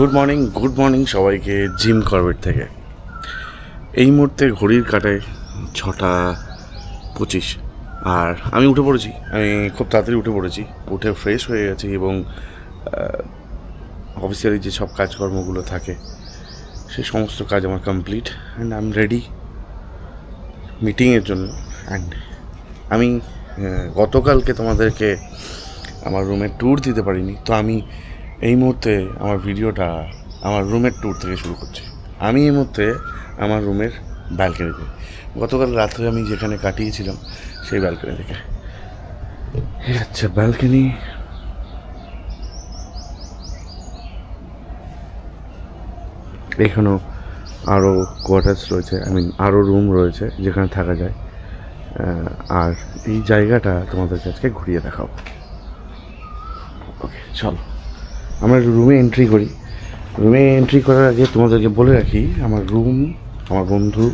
Good morning good morning সবাইকে Jim Corbett থেকে। এই মুহূর্তে ঘড়ির কাটায় ছটা পঁচিশ। আর আমি উঠে পড়েছি, আমি খুব তাড়াতাড়ি উঠে পড়েছি। উঠে ফ্রেশ হয়ে গেছি এবং অফিসিয়ালি যে সব কাজকর্মগুলো থাকে সেই সমস্ত কাজ আমার complete and I am ready মিটিংয়ের জন্য। অ্যান্ড আমি গতকালকে তোমাদেরকে আমার রুমে ট্যুর দিতে পারিনি, তো আমি এই মুহূর্তে আমার ভিডিওটা আমার রুমের ট্যুর থেকে শুরু করছি। আমি এই মুহূর্তে আমার রুমের ব্যালকনিতে গতকাল রাত্রে আমি যেখানে কাটিয়েছিলাম, সেই ব্যালকনি থেকে। আচ্ছা ব্যালকনি এখানেও আরও কোয়ার্টার্স রয়েছে আই মিন আরও রুম রয়েছে যেখানে থাকা যায়। আর এই জায়গাটা তোমাদেরকে আজকে ঘুরিয়ে দেখাবো। ওকে চলো। আমরা রুমে এন্ট্রি করি। রুমে এন্ট্রি করার আগে তোমাদেরকে বলে রাখি, আমার রুম আমার বন্ধু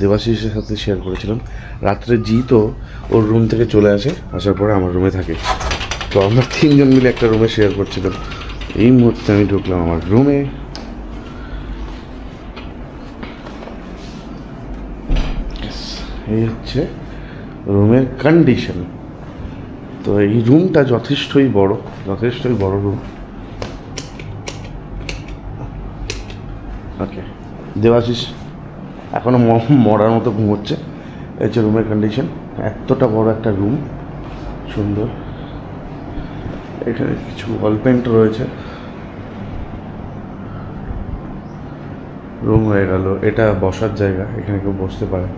দেবাশিসের সাথে শেয়ার করেছিলাম। রাত্রে জিতও ওর রুম থেকে চলে আসে, আসার পরে আমার রুমে থাকে। তো আমরা তিনজন মিলে একটা রুমে শেয়ার করছিলাম। এই মুহূর্তে আমি ঢুকলাম আমার রুমে এই হচ্ছে রুমের কন্ডিশন তো এই রুমটা যথেষ্টই বড় যথেষ্টই বড় রুম ওকে দেবাশিস এখনও মরার মতো ঘুমোচ্ছে। এই হচ্ছে রুমের কন্ডিশন এতটা বড় একটা রুম সুন্দর। এখানে কিছু ওয়াল পেন্ট রয়েছে। রুম হয়ে গেল। এটা বসার জায়গা। এখানে কেউ বসতে পারে।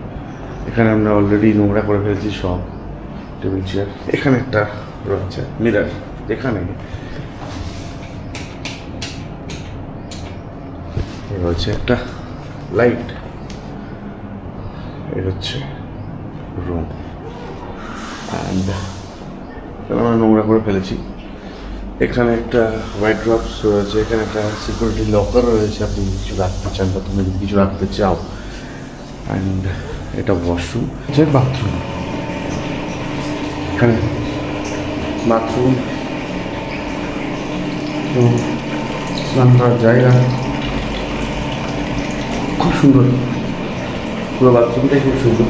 এখানে আমরা অলরেডি নোংরা করে ফেলেছি সব। টেবিল চেয়ার এখানে একটা রয়েছে। মিরার এখানে। রয়েছে একটা লাইট। হচ্ছে রুম অ্যান্ড আমরা নোংরা করে ফেলেছি। এখানে একটা হোয়াইট ড্রপস রয়েছে, এখানে একটা সিকিউরিটি লকার রয়েছে, আপনি কিছু রাখতে চান বা তুমি যদি কিছু রাখতে চাও। অ্যান্ড এটা ওয়াশরুম হচ্ছে বাথরুম এখানে বাথরুম স্নান করার জায়গা। খুব সুন্দর। পুরো বাথরুমটাই খুব সুন্দর।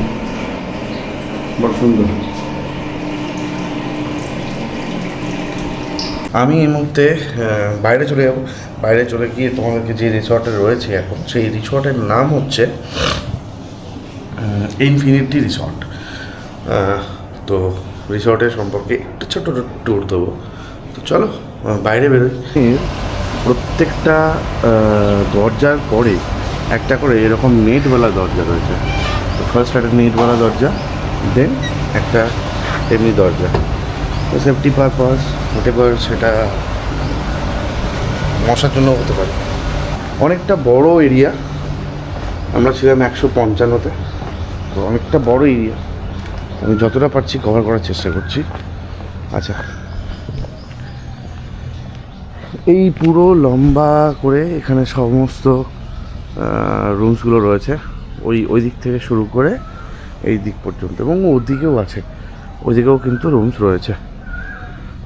বড় সুন্দর। আমি এই মুহূর্তে বাইরে চলে যাব। বাইরে চলে গিয়ে তোমাদেরকে যে রিসর্টে রয়েছে এখন সেই রিসর্টের নাম হচ্ছে ইনফিনিটি রিসর্ট তো রিসর্টের সম্পর্কে একটু ছোটো ট্যুর দেবো। তো চলো বাইরে বেরোই। প্রত্যেকটা দরজার পরে একটা করে এরকম নেটওয়ালা দরজা রয়েছে। তো ফার্স্ট একটা নেটওয়ালা দরজা দেন একটা এমনি দরজা। তো সেফটি পারপাস হোটেপার সেটা মশার জন্য হতে পারে। অনেকটা বড় এরিয়া আমরা ছিলাম একশো পঞ্চান্নতে। তো অনেকটা বড় এরিয়া আমি যতটা পারছি কভার করার চেষ্টা করছি। আচ্ছা। এই পুরো লম্বা করে এখানে সমস্ত রুমসগুলো রয়েছে। ওই ওই দিক থেকে শুরু করে এই দিক পর্যন্ত এবং ওদিকেও আছে। ওদিকেও কিন্তু রুমস রয়েছে।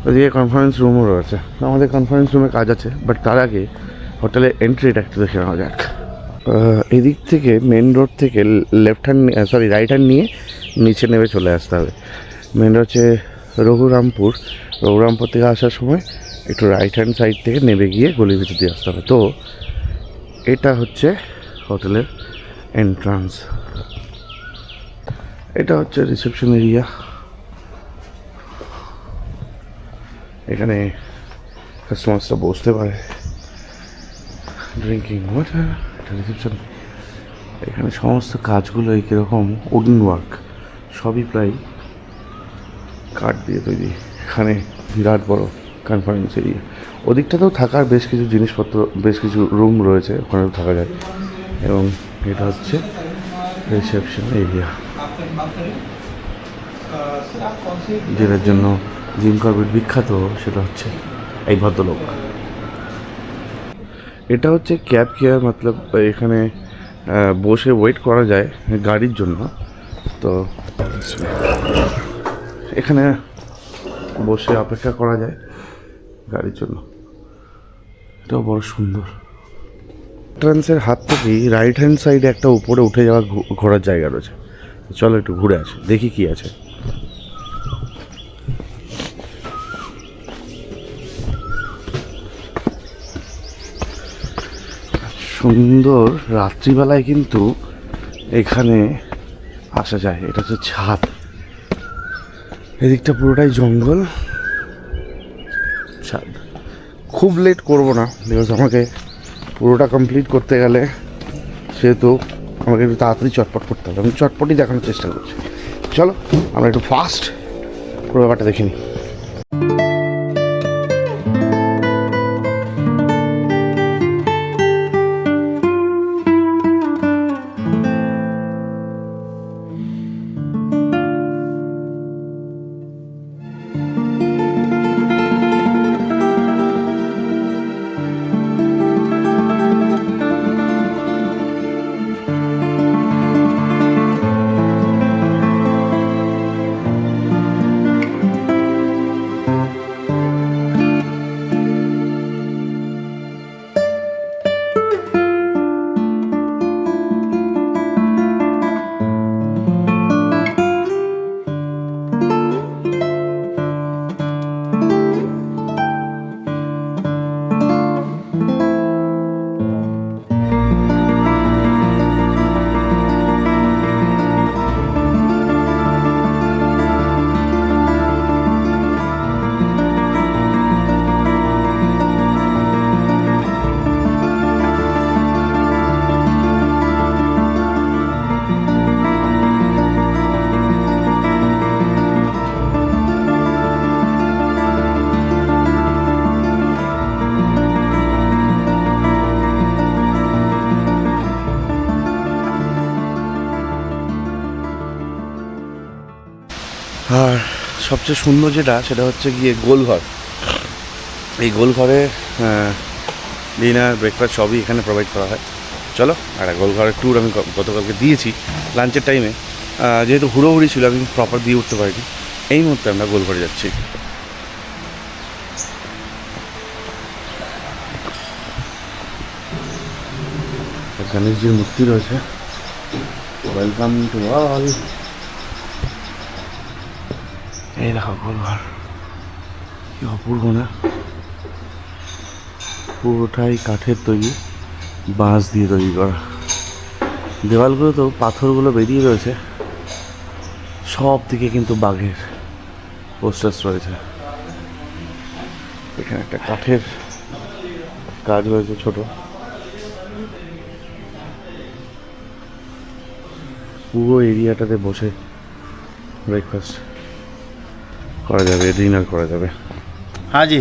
ওদিকে কনফারেন্স রুমও রয়েছে। আমাদের কনফারেন্স রুমে কাজ আছে বাট তার আগে হোটেলের এন্ট্রিটা একটু দেখে নেওয়া যাক। এদিক থেকে মেন রোড থেকে left hand sorry right hand নিয়ে নিচে নেমে চলে আসতে হবে। মেন রোড হচ্ছে রঘুরামপুর। রঘুরামপুর থেকে আসার সময় একটু রাইট হ্যান্ড সাইড থেকে নেমে গিয়ে গলির ভিতর দিয়ে আসতে হবে। তো এটা হচ্ছে হোটেলের এন্ট্রান্স এটা হচ্ছে রিসেপশন এরিয়া এখানে কাস্টমার্সরা বসতে পারে। ড্রিঙ্কিং ওয়াটার এটা রিসেপশন এখানে সমস্ত কাজগুলো এই কীরকম উডেন ওয়ার্ক সবই প্রায় কাঠ দিয়ে তৈরি। এখানে বিরাট বড় কনফারেন্স এরিয়া ওদিকটাতেও থাকার বেশ কিছু জিনিসপত্র, বেশ কিছু রুম রয়েছে, ওখানেও থাকা যায়। এবং এটা হচ্ছে রিসেপশন এরিয়া যেটার জন্য জিম কর্বেট বিখ্যাত, সেটা হচ্ছে এই ভদ্রলোক। এটা হচ্ছে ক্যাব কেয়ার মতলব এখানে বসে ওয়েট করা যায় গাড়ির জন্য। তো, এখানে বসে অপেক্ষা করা যায়। গাড়ির জন্য। এটাও বড় সুন্দর। ট্রান্সের হাত থেকেই রাইট হ্যান্ড সাইডে একটা উপরে উঠে যাওয়া ঘোরার জায়গা রয়েছে। চলো একটু ঘুরে আসি, দেখি কি আছে। সুন্দর রাত্রিবেলায় কিন্তু এখানে আসা যায়। এটা হচ্ছে ছাদ। এদিকটা পুরোটাই জঙ্গল। খুব লেট করব না বিকজ আমাকে পুরোটা কমপ্লিট করতে গেলে সেহেতু আমাকে একটু তাড়াতাড়ি চটপট করতে হবে। আমি চটপটই দেখানোর চেষ্টা করছি। চলো, আমরা একটু ফাস্ট পুরো ব্যাপারটা দেখে নিই। সবচেয়ে সুন্দর যেটা, সেটা হচ্ছে গিয়ে গোলঘর। এই গোলঘরে ডিনার ব্রেকফাস্ট সবই এখানে প্রোভাইড করা হয়। চলো একটা গোলঘরের ট্যুর আমি গতকালকে দিয়েছি লাঞ্চের টাইমে যেহেতু হুড়োহুড়ি ছিল, আমি প্রপার দিয়ে উঠতে পারিনি। এই মুহূর্তে আমরা গোলঘরে যাচ্ছি। গণেশজির মূর্তি রয়েছে। ওয়েলকাম টু অল এই দেখো গোলঘর কি অপূর্ব, না? পুরোটাই কাঠের তৈরি, বাঁশ দিয়ে তৈরি করা। দেওয়ালগুলো তো পাথরগুলো বেরিয়ে রয়েছে। সব দিকে কিন্তু বাঘের পোস্টার্স রয়েছে। এখানে একটা কাঠের কাজ রয়েছে ছোট। পুরো এরিয়াটাতে বসে ব্রেকফাস্ট করা যাবে ডিনার করা যাবে हाँ जी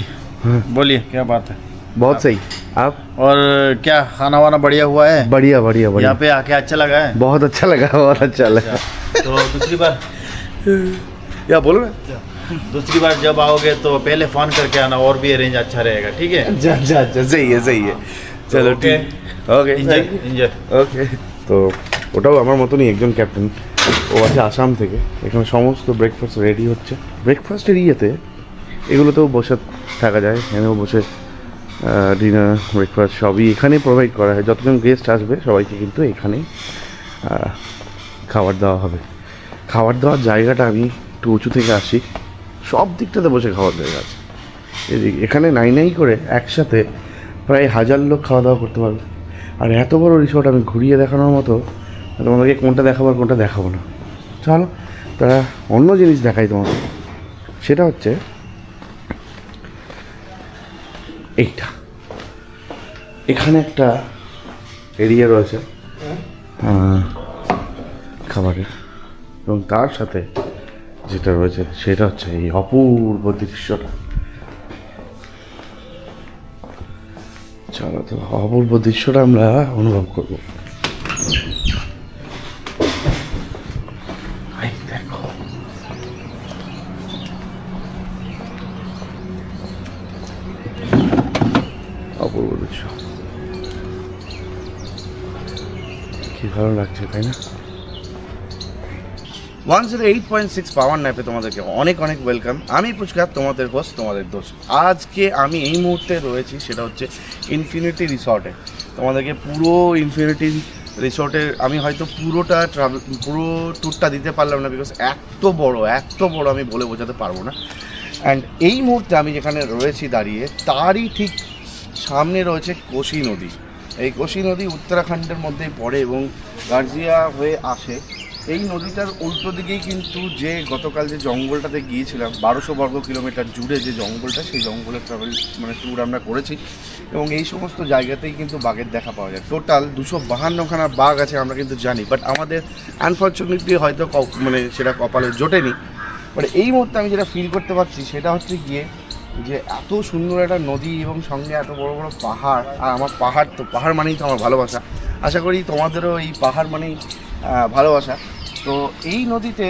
बोलिए क्या बात है बहुत सही आप और क्या खाना वाना बढ़िया हुआ है बढ़िया बढ़िया बढ़िया यहाँ पे आके अच्छा लगा है बहुत अच्छा लगा बहुत अच्छा लगा तो दूसरी बार या बोलो ना दूसरी बार जब आओगे तो पहले फोन करके आना और भी अरेंज अच्छा रहेगा ठीक है अच्छा अच्छा अच्छा सही है सही है চলো Okay. ঠিক ওকে एंजॉय एंजॉय ওকে তো ওটাও আমার মতনই একজন ক্যাপ্টেন ও আছে আসাম থেকে। এখানে সমস্ত ব্রেকফাস্ট রেডি হচ্ছে। ব্রেকফাস্টের ইয়েতে এগুলোতেও বসে থাকা যায়। এখানেও বসে ডিনার ব্রেকফাস্ট সবই এখানেই প্রোভাইড করা হয়। যতজন গেস্ট আসবে, সবাইকে কিন্তু এখানেই খাবার দেওয়া হবে। খাবার দেওয়ার জায়গাটা আমি একটু উঁচু থেকে আসি। সব দিকটাতে বসে খাওয়ার জায়গা আছে। এখানে নাই নাই করে একসাথে প্রায় হাজার লোক খাওয়া দাওয়া করতে পারবে। আর এত বড় রিসোর্ট আমি ঘুরিয়ে দেখানোর মতো তোমাদেরকে কোনটা দেখাবো আর কোনটা দেখাবো না। চলো, তারা অন্য জিনিস দেখাই তোমাকে সেটা হচ্ছে, এইটা। এখানে একটা এরিয়া রয়েছে খাবারের। এবং তার সাথে যেটা রয়েছে, সেটা হচ্ছে এই অপূর্ব দৃশ্যটা। চলো, তো অপূর্ব দৃশ্যটা আমরা অনুভব করব। এইট পয়েন্ট সিক্স পাওয়ার ন্যাপে তোমাদেরকে অনেক অনেক ওয়েলকাম আমি পুচকার তোমাদের হোস্ট তোমাদের দোষ। আজকে আমি এই মুহূর্তে রয়েছি, সেটা হচ্ছে ইনফিনিটি রিসর্টে তোমাদেরকে পুরো ইনফিনিটি রিসর্টের আমি হয়তো পুরোটা ট্রাভেল পুরো ট্যুরটা দিতে পারলাম না বিকজ এত বড় এত বড় আমি বলে বোঝাতে পারব না। অ্যান্ড এই মুহূর্তে আমি যেখানে রয়েছি দাঁড়িয়ে, তারই ঠিক সামনে রয়েছে কোশি নদী। এই কোশি নদী উত্তরাখণ্ডের মধ্যেই পড়ে এবং গার্জিয়া হয়ে আসে। এই নদীটার উল্টো দিকেই কিন্তু যে গতকাল যে জঙ্গলটাতে গিয়েছিলাম, বারোশো বর্গ কিলোমিটার জুড়ে যে জঙ্গলটা, সেই জঙ্গলের ট্রাভেল মানে ট্যুর আমরা করেছি এবং এই সমস্ত জায়গাতেই কিন্তু বাঘের দেখা পাওয়া যায়। টোটাল দুশো বাহান্নখানা বাঘ আছে আমরা কিন্তু জানি বাট আমাদের আনফর্চুনেটলি হয়তো মানে সেটা কপালে জোটেনি। বাট এই মুহূর্তে আমি যেটা ফিল করতে পারছি সেটা হচ্ছে গিয়ে যে এত সুন্দর একটা নদী এবং সঙ্গে এত বড় বড় পাহাড়, আর আমার পাহাড় তো, পাহাড় মানেই তো আমার ভালোবাসা। আশা করি তোমাদেরও এই পাহাড় মানেই ভালোবাসা। তো এই নদীতে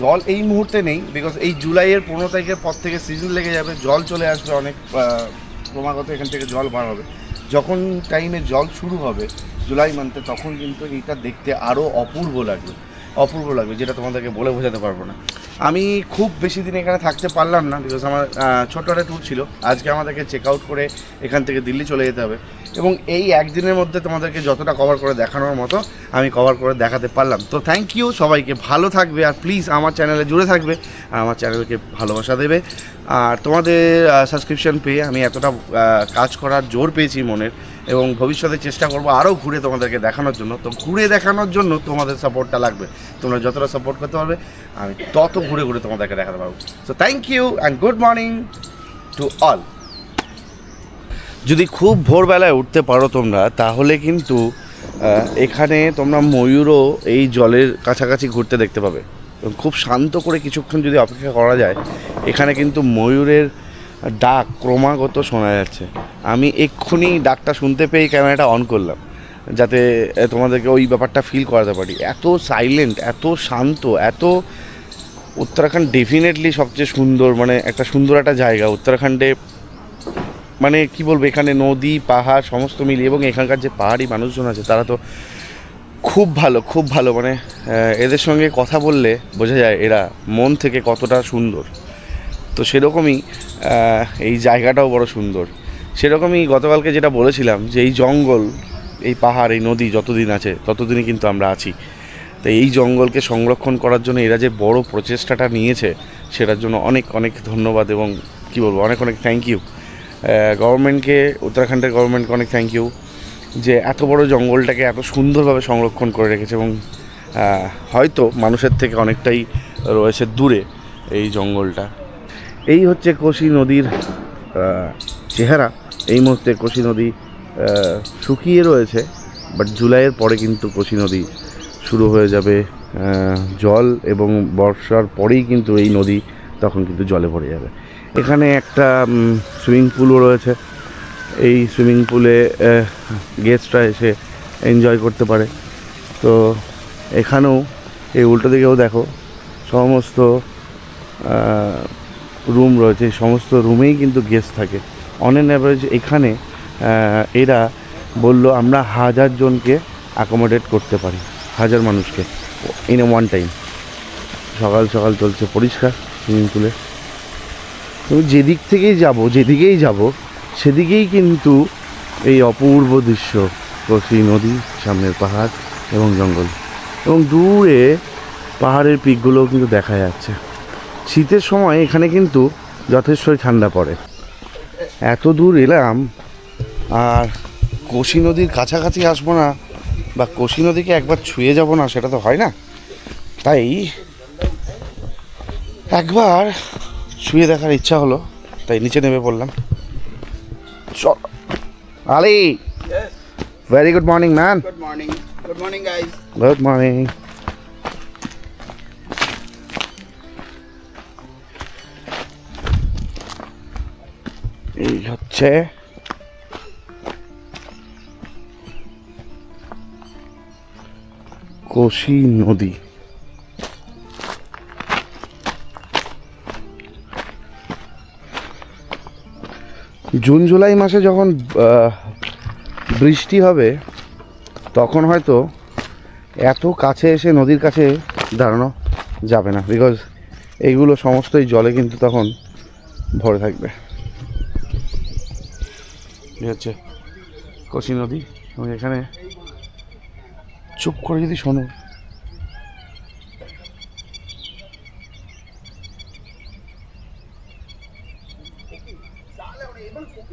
জল এই মুহূর্তে নেই বিকজ এই জুলাইয়ের পনেরো তারিখের পর থেকে সিজন লেগে যাবে, জল চলে আসবে অনেক ক্রমাগত এখান থেকে জল বার হবে। যখন টাইমে জল শুরু হবে, জুলাই মান্থে তখন কিন্তু এইটা দেখতে আরও অপূর্ব লাগবে। অপূর্ব লাগবে, যেটা তোমাদেরকে বলে বোঝাতে পারব না। আমি খুব বেশি দিন এখানে থাকতে পারলাম না বিকজ আমার ছোট্ট একটা ট্যুর ছিল। আজকে আমাদেরকে চেক আউট করে এখান থেকে দিল্লি চলে যেতে হবে। এবং এই একদিনের মধ্যে তোমাদেরকে যতটা কভার করে দেখানোর মতো আমি কভার করে দেখাতে পারলাম। তো থ্যাংক ইউ সবাইকে, ভালো থাকবে আর প্লিজ আমার চ্যানেলে জুড়ে থাকবে আর আমার চ্যানেলকে ভালোবাসা দেবে। আর তোমাদের সাবস্ক্রিপশন পেয়ে আমি এতটা কাজ করার জোর পেয়েছি মনের। এবং ভবিষ্যতে চেষ্টা করব আরও ঘুরে তোমাদেরকে দেখানোর জন্য। তো ঘুরে দেখানোর জন্য তোমাদের সাপোর্টটা লাগবে। তোমরা যতটা সাপোর্ট করতে পারবে, আমি তত ঘুরে ঘুরে তোমাদেরকে দেখাতে পারব। So thank you and good morning to all যদি খুব ভোরবেলায় উঠতে পারো তোমরা, তাহলে কিন্তু এখানে তোমরা ময়ূরও এই জলের কাছাকাছি ঘুরতে দেখতে পাবে। খুব শান্ত করে কিছুক্ষণ যদি অপেক্ষা করা যায়, এখানে কিন্তু ময়ূরের ডাক ক্রমাগত শোনা যাচ্ছে। আমি এক্ষুনি ডাকটা শুনতে পেয়ে ক্যামেরাটা অন করলাম, যাতে তোমাদেরকে ওই ব্যাপারটা ফিল করাতে পারি। এত সাইলেন্ট এত শান্ত, এত উত্তরাখণ্ড ডেফিনেটলি সবচেয়ে সুন্দর মানে একটা সুন্দর একটা জায়গা। উত্তরাখণ্ডে মানে কি বলব, এখানে নদী, পাহাড়, সমস্ত মিলিয়ে, এবং এখানকার যে পাহাড়ি মানুষজন আছে, তারা তো খুব ভালো খুব ভালো মানে এদের সঙ্গে কথা বললে বোঝা যায় এরা মন থেকে কতটা সুন্দর। তো সেরকমই এই জায়গাটাও বড় সুন্দর। সেরকমই গতকালকে যেটা বলেছিলাম যে এই জঙ্গল, এই পাহাড়, এই নদী যতদিন আছে, ততদিনই কিন্তু আমরা আছি। তো এই জঙ্গলকে সংরক্ষণ করার জন্য এরা যে বড় প্রচেষ্টাটা নিয়েছে, সেটার জন্য অনেক অনেক ধন্যবাদ এবং কি বলব, অনেক অনেক থ্যাংক ইউ গভর্নমেন্টকে উত্তরাখণ্ডের গভর্নমেন্টকে অনেক থ্যাংক ইউ যে এত বড় জঙ্গলটাকে এত সুন্দরভাবে সংরক্ষণ করে রেখেছে এবং হয়তো মানুষের থেকে অনেকটাই রয়েছে দূরে এই জঙ্গলটা। এই হচ্ছে কোশি নদীর চেহারা। এই মুহূর্তে কোশি নদী শুকিয়ে রয়েছে বাট জুলাইয়ের পরে কিন্তু কোশি নদী শুরু হয়ে যাবে জল এবং বর্ষার পরেই কিন্তু এই নদী তখন কিন্তু জলে ভরে যাবে। এখানে একটা সুইমিং পুলও রয়েছে। এই সুইমিং পুলে গেস্টরা এসে এনজয় করতে পারে। তো এখানেও, এই উল্টো দিকেও দেখো, সমস্ত রুম রয়েছে, সমস্ত রুমেই কিন্তু গেস্ট থাকে। অন অ্যান অ্যাভারেজ এখানে এরা বলল, আমরা হাজার জনকে অ্যাকোমোডেট করতে পারি, হাজার মানুষকে ইন এ ওয়ান টাইম সকাল সকাল চলছে পরিষ্কার সুইমিং পুলে তুমি যেদিক থেকেই যাব, যেদিকেই যাব, সেদিকেই কিন্তু এই অপূর্ব দৃশ্য কষি নদী, সামনের পাহাড় এবং জঙ্গল। এবং দূরে পাহাড়ের পিকগুলোও কিন্তু দেখা যাচ্ছে। শীতের সময় এখানে কিন্তু যথেষ্টই ঠান্ডা পড়ে এত দূর এলাম আর কোশি নদীর কাছাকাছি আসব না বা কোশি নদীকে একবার ছুঁয়ে যাব না সেটা তো হয় না তাই একবার ছুঁয়ে দেখার ইচ্ছা হলো তাই নিচে নেমে পড়লাম চ- আলি. Very good morning man morning. Good morning, guys. Good morning এই হচ্ছে কোশি নদী। জুন, জুলাই মাসে যখন বৃষ্টি হবে, তখন হয়তো এত কাছে এসে নদীর কাছে দাঁড়ানো যাবে না বিকজ এইগুলো সমস্তই জলে কিন্তু তখন ভরে থাকবে। এই হচ্ছে কচি নদী এবং এখানে চুপ করে যদি শোনো।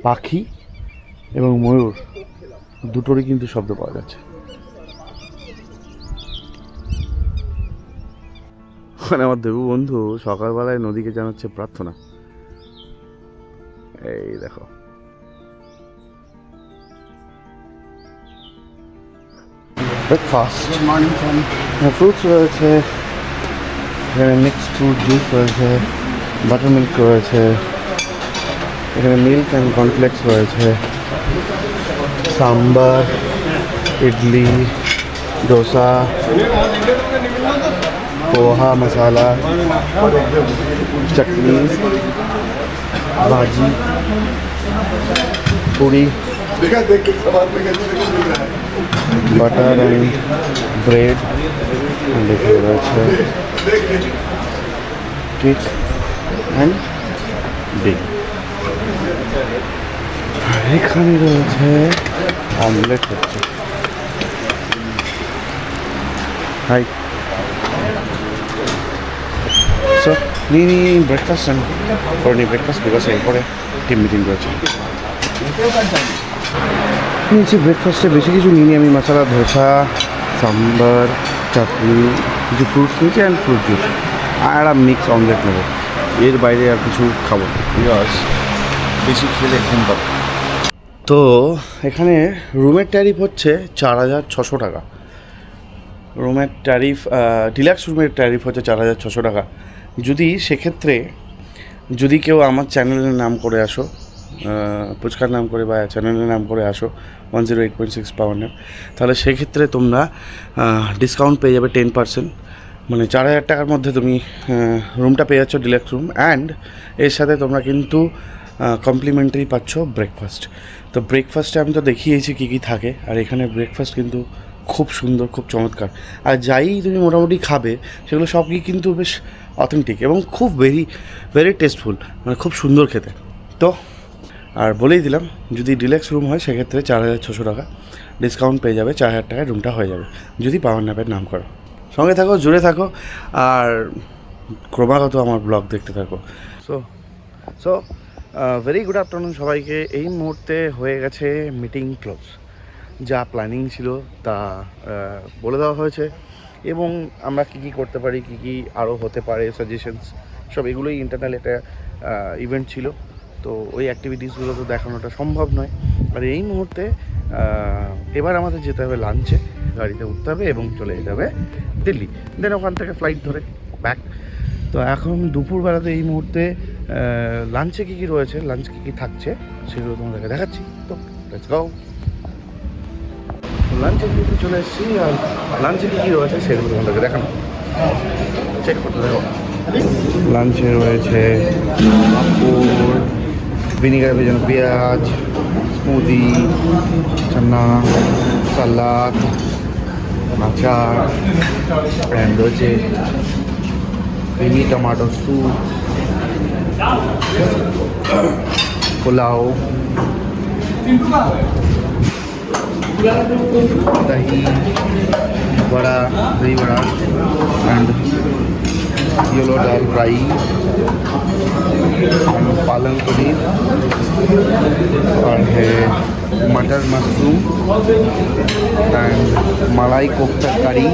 পাখি এবং ময়ূর দুটোরই কিন্তু শব্দ পাওয়া যাচ্ছে। মানে আমার দেবু বন্ধু সকালবেলায় নদীকে জানাচ্ছে প্রার্থনা। এই দেখো। ব্রেকফাস্ট morning from ফ্রুটস রয়েছে এখানে মিক্স ফ্রুট জুস রয়েছে বাটার মিল্ক রয়েছে এখানে মিল্ক অ্যান্ড কর্নফ্লেক্স রয়েছে sambar idli dosa poha masala chutney bhaji puri butter and bread and এখানে রয়েছে কেক অ্যান্ড ডিম এখানে রয়েছে অমলেট হচ্ছে হাই সো নিয়ে নিই ব্রেকফাস্ট অ্যান্ড করে নিই ব্রেকফাস্ট বিকজ এরপরে টিম মিটিং রয়েছে নিয়েছি ব্রেকফাস্টে বেশি কিছু নিয়ে আমি মশলা ধোসা সাম্বার চাটনি কিছু ফ্রুটস নিয়েছি অ্যান্ড ফ্রুট জুস আর একটা মিক্স অমলেট নেব। এর বাইরে আর কিছু খাব বিকজ বেশি খেলে ঘুম পাবে তো এখানে রুমের ট্যারিফ হচ্ছে চার হাজার ছশো টাকা। রুমের ট্যারিফ ডিলাক্স রুমের ট্যারিফ হচ্ছে চার হাজার ছশো টাকা। যদি সেক্ষেত্রে যদি কেউ আমার চ্যানেলের নাম করে আসো পুচকার নাম করে বা চ্যানেলের নাম করে আসো one zero eight point six power name তাহলে সেক্ষেত্রে তোমরা ডিসকাউন্ট পেয়ে যাবে টেন পার্সেন্ট মানে চার হাজার টাকার মধ্যে তুমি রুমটা পেয়ে যাচ্ছ ডিলাক্স রুম অ্যান্ড এর সাথে তোমরা কিন্তু কমপ্লিমেন্টারি পাচ্ছ ব্রেকফাস্ট তো ব্রেকফাস্টে আমি তো দেখিয়েছি কী কী থাকে। আর এখানে ব্রেকফাস্ট কিন্তু খুব সুন্দর, খুব চমৎকার। আর যাই তুমি মোটামুটি খাবে, সেগুলো সবই কিন্তু বেশ অথেন্টিক এবং খুব ভেরি ভেরি টেস্টফুল মানে খুব সুন্দর খেতে। তো আর বলেই দিলাম, যদি ডিলেক্স রুম হয়, সেক্ষেত্রে চার হাজার ছশো টাকা। ডিসকাউন্ট পেয়ে যাবে, চার হাজার টাকায় রুমটা হয়ে যাবে। যদি পাওয়ার ন্যাপের নাম করো। সঙ্গে থাকো, জুড়ে থাকো, আর ক্রমাগত আমার ব্লগ দেখতে থাকো। So so very good afternoon সবাইকে। এই মুহূর্তে হয়ে গেছে মিটিং ক্লোজ যা প্ল্যানিং ছিল, তা বলে দেওয়া হয়েছে। এবং আমরা কী কী করতে পারি, কী কী আরও হতে পারে সাজেশনস সব এগুলোই ইন্টারনাল একটা ইভেন্ট ছিল। তো ওই অ্যাক্টিভিটিসগুলো তো দেখানোটা সম্ভব নয়। আর এই মুহূর্তে এবার আমাদের যেতে হবে লাঞ্চে গাড়িতে উঠতে হবে এবং চলে যেতে হবে দিল্লি। দেন ওখান থেকে ফ্লাইট ধরে ব্যাক তো এখন দুপুরবেলাতে এই মুহূর্তে লাঞ্চে কী কী রয়েছে লাঞ্চ কী কী থাকছে, সেগুলো তোমাদেরকে দেখাচ্ছি। তো লেটস গো লাঞ্চের দিকে চলে এসেছি, আর লাঞ্চে কী কী রয়েছে, সেগুলো তোমাদেরকে দেখানো। চেক করতে দেবো লাঞ্চে রয়েছে ভিনিগার ভেজানো পেঁয়াজ স্মুদি চান্না সালাদ আচার অ্যান্ড রয়েছে মিনি টমাটো স্যুপ পোলাও दही बड़ा दही बड़ा and yellow dal fry and palak paneer और है मटर मशरूम एंड मलाई कोफ्ता কারি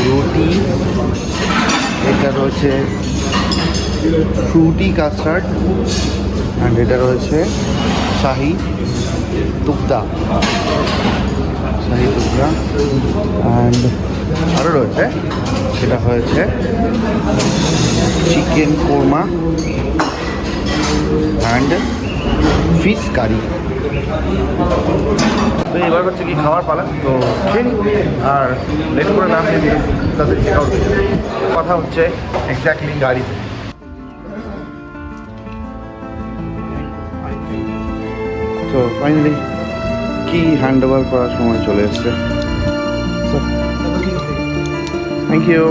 রুটি এটা রয়েছে ফ্রুটি কাস্টার্ড অ্যান্ড এটা রয়েছে শাহি তুকদা শাহি তুকদা অ্যান্ড আরও রয়েছে, সেটা হয়েছে chicken korma and fish curry তো এবার হচ্ছে কি খাওয়ার পালা, তো খেয়ে আর লেট করে না খেয়ে তাদের চেক কথা হচ্ছে এক্স্যাক্টলি গাড়িতে তো ফাইনালি কি হ্যান্ড ওভার করার সময় চলে এসছে? Thank you